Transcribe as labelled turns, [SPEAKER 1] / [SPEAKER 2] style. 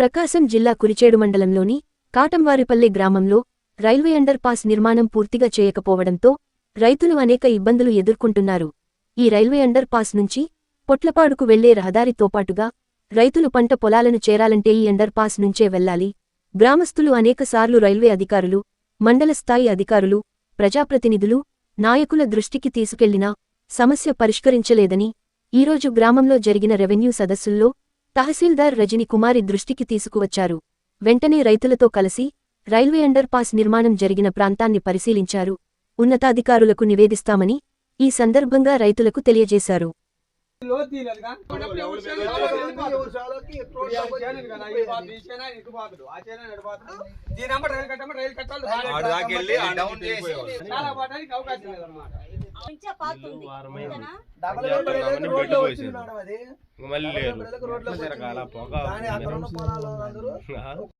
[SPEAKER 1] ప్రకాశం జిల్లా కురిచేడు మండలంలోని కాటంవారిపల్లె గ్రామంలో రైల్వే అండర్ పాస్ నిర్మాణం పూర్తిగా చేయకపోవడంతో రైతులు అనేక ఇబ్బందులు ఎదుర్కొంటున్నారు. ఈ రైల్వే అండర్ పాస్ నుంచి పొట్లపాడుకు వెళ్ళే రహదారితో పాటుగా రైతులు పంట పొలాలను చేరాలంటే ఈ అండర్ పాస్ నుంచే వెళ్ళాలి గ్రామస్తులు అనేకసార్లు రైల్వే అధికారులు మండల స్థాయి అధికారులు ప్రజాప్రతినిధులు నాయకుల దృష్టికి తీసుకెళ్ళినా సమస్య పరిష్కరించలేదని ఈరోజు గ్రామంలో జరిగిన రెవెన్యూ సదస్సుల్లో తహసీల్దార్ రజని కుమారి దృష్టికి తీసుకువచ్చారు. వెంటనే రైతులతో కలిసి రైల్వే అండర్ పాస్ నిర్మాణం జరిగిన ప్రాంతాన్ని పరిశీలించారు. ఉన్నతాధికారులకు నివేదిస్తామని ఈ సందర్భంగా రైతులకు తెలియజేశారు.
[SPEAKER 2] చాలా అవకాశం లేదన్నమాట.
[SPEAKER 3] మళ్ళీ
[SPEAKER 4] రోడ్లకు
[SPEAKER 3] తిరగాల, పొగ